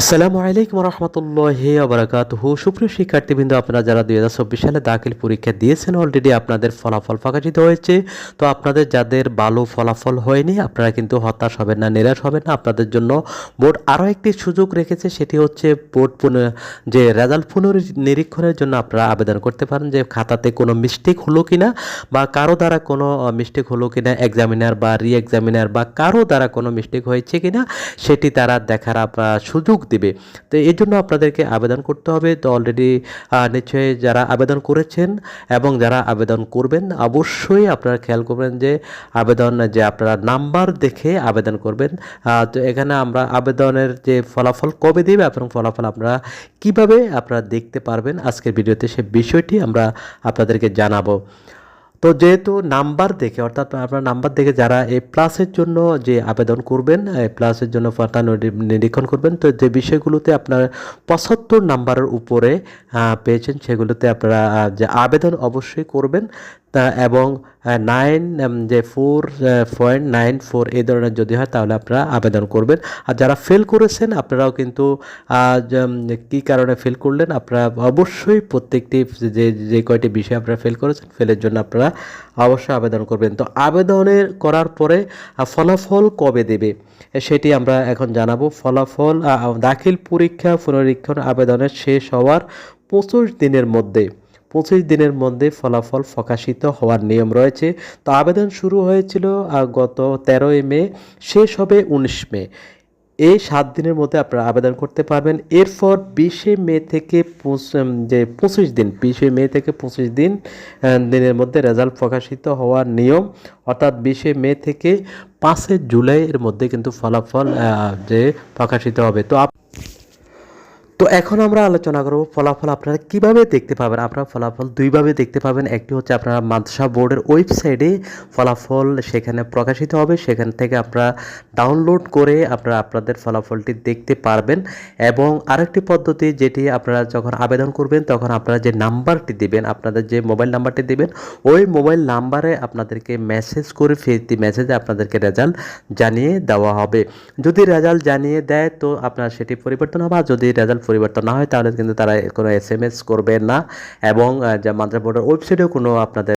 আসসালামু আলাইকুম রহমতুল্লাহি আবরাকাতুহু সুপ্রিয় শিক্ষার্থীবৃন্দ, আপনারা যারা দুই হাজার চব্বিশ সালে দাখিল পরীক্ষা দিয়েছেন অলরেডি আপনাদের ফলাফল প্রকাশিত হয়েছে। তো আপনাদের যাদের ভালো ফলাফল হয়নি, আপনারা কিন্তু হতাশ হবেন না, নিরাশ হবেন না। আপনাদের জন্য বোর্ড আরও একটি সুযোগ রেখেছে, সেটি হচ্ছে বোর্ড পুনঃ, যে রেজাল্ট পুনর্নিরীক্ষণের জন্য আপনারা আবেদন করতে পারেন যে খাতাতে কোনো মিস্টেক হলো কিনা বা কারও দ্বারা কোনো মিস্টেক হলো কি না এক্সামিনার বা রি এক্সামিনার বা কারও দ্বারা কোনো মিস্টেক হয়েছে কিনা, সেটি তারা দেখার সুযোগ দিবে। তো এই জন্য আপনাদেরকে আবেদন করতে হবে। তো অলরেডি নিশ্চয়ই যারা আবেদন করেছেন এবং যারা আবেদন করবেন, অবশ্যই আপনারা খেয়াল করবেন যে আবেদন, যে আপনারা নাম্বার দেখে আবেদন করবেন। তো এখানে আমরা আবেদনের যে ফলাফল কবে দেবে এবং ফলাফল আপনারা কীভাবে আপনারা দেখতে পারবেন, আজকের ভিডিওতে সে বিষয়টি আমরা আপনাদেরকে জানাব। তো যেহেতু নাম্বার দেখে, অর্থাৎ আপনার নাম্বার দেখে যারা এই প্লাসের জন্য যে আবেদন করবেন এই প্লাসের জন্য নিরীক্ষণ করবেন, তো যে বিষয়গুলোতে আপনার পঁচাত্তর নাম্বারের উপরে পেয়েছেন, সেগুলোতে আপনারা যে আবেদন অবশ্যই করবেন। এবং নাইন যে ফোর পয়েন্ট নাইন ফোর এই ধরনের যদি হয় তাহলে আপনারা আবেদন করবেন। আর যারা ফেল করেছেন, আপনারাও কিন্তু কী কারণে ফেল করলেন, আপনারা অবশ্যই প্রত্যেকটি যে যে কয়টি বিষয় আপনারা ফেল করেছেন ফেলের জন্য আপনারা অবশ্যই আবেদন করবেন। তো আবেদনের করার পরে ফলাফল কবে দেবে সেটি আমরা এখন জানাব। ফলাফল দাখিল পরীক্ষা, পুনরীক্ষণ, আবেদনের শেষ হওয়ার পঁচিশ দিনের মধ্যে। পঁচিশ দিনের মধ্যে ফলাফল প্রকাশিত হওয়ার নিয়ম রয়েছে। তো আবেদন শুরু হয়েছিল গত তেরোই মে, শেষ হবে উনিশ মে। এই সাত দিনের মধ্যে আপনারা আবেদন করতে পারবেন। এরপর বিশে মে থেকে যে পঁচিশ দিন, বিশে মে থেকে পঁচিশ দিন দিনের মধ্যে রেজাল্ট প্রকাশিত হওয়ার নিয়ম, অর্থাৎ বিশে মে থেকে পাঁচে জুলাইয়ের মধ্যে কিন্তু ফলাফল যে প্রকাশিত হবে। তো আপ তো এখন আমরা আলোচনা করব ফলাফল আপনারা কীভাবে দেখতে পাবেন? আপনারা ফলাফল দুইভাবে দেখতে পাবেন। একটি হচ্ছে আপনারা মাদ্রাসা বোর্ডের ওয়েবসাইটে ফলাফল সেখানে প্রকাশিত হবে। সেখান থেকে আপনারা ডাউনলোড করে আপনারা আপনাদের ফলাফলটি দেখতে পারবেন। এবং আরেকটি পদ্ধতি যেটি আপনারা যখন আবেদন করবেন, তখন আপনারা যে নাম্বারটি দিবেন, আপনাদের যে মোবাইল নাম্বারটি দিবেন, ওই মোবাইল নাম্বারে আপনাদেরকে মেসেজ করে ফিরতি মেসেজে আপনাদেরকে রেজাল্ট জানিয়ে দেওয়া হবে। যদি রেজাল্ট জানিয়ে দেয়, তো আপনার সেটি পরিবর্তন হবে। আর যদি রেজাল্ট পরিবর্তন না হয়, তাহলে কিন্তু তারা কোনো এস করবে না এবং মাদ্রাসা বোর্ডের ওয়েবসাইটেও কোনো আপনাদের